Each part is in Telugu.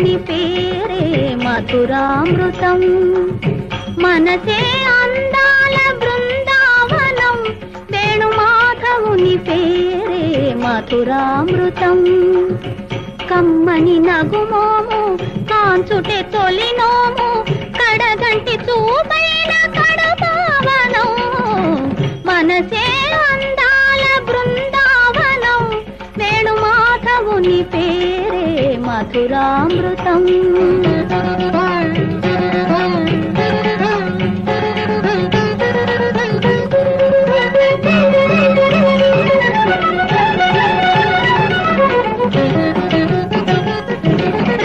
దాని పేరే మధురామృతం. మనసే అందాల బృందావనం వేణుమాధవుని పేరే మధురామృతం. కమ్మని నగుమోము కాంచుటే తొలినోము కడగంటి చూపైన కడపావనం. మనసే అందాల బృందావనం వేణుమాధవుని పేరే మధురామృతం.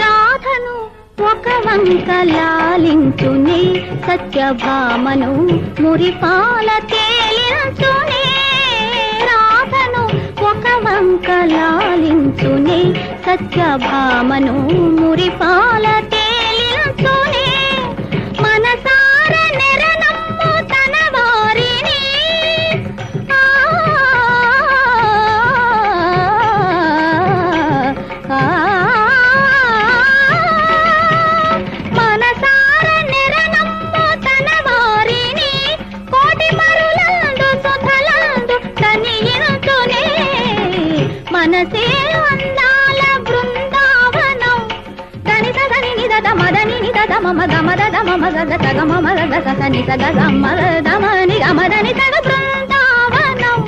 రాధను ఒక వంక లాలించుని సత్యభామను మురిపాలకే లాలించుని సత్యభామను మురిపాల మనసే అందాల బృందావనం దని సదని నిదద మదని నిదద మమ గమద దమ మగ సగ మమ మగ సని సగ గమ దమ ని గమ సగ బృందావనం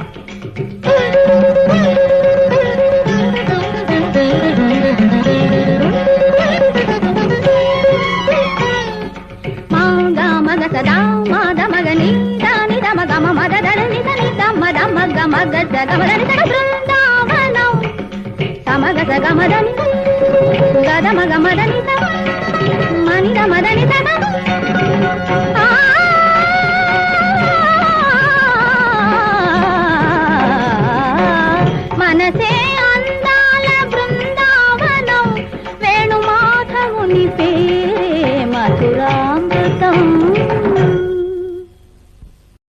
మాగా మగ సదా మాద మగ ని దాని దమ గమ మద దడ ని దని దమ దమ గమ గద సగ మదని సగ బృందా గమగజ గమదని గదమ గమదని మని గమదని మనసే అందాల బృందావనం వేణుమాధవుని పే మధురామృతం.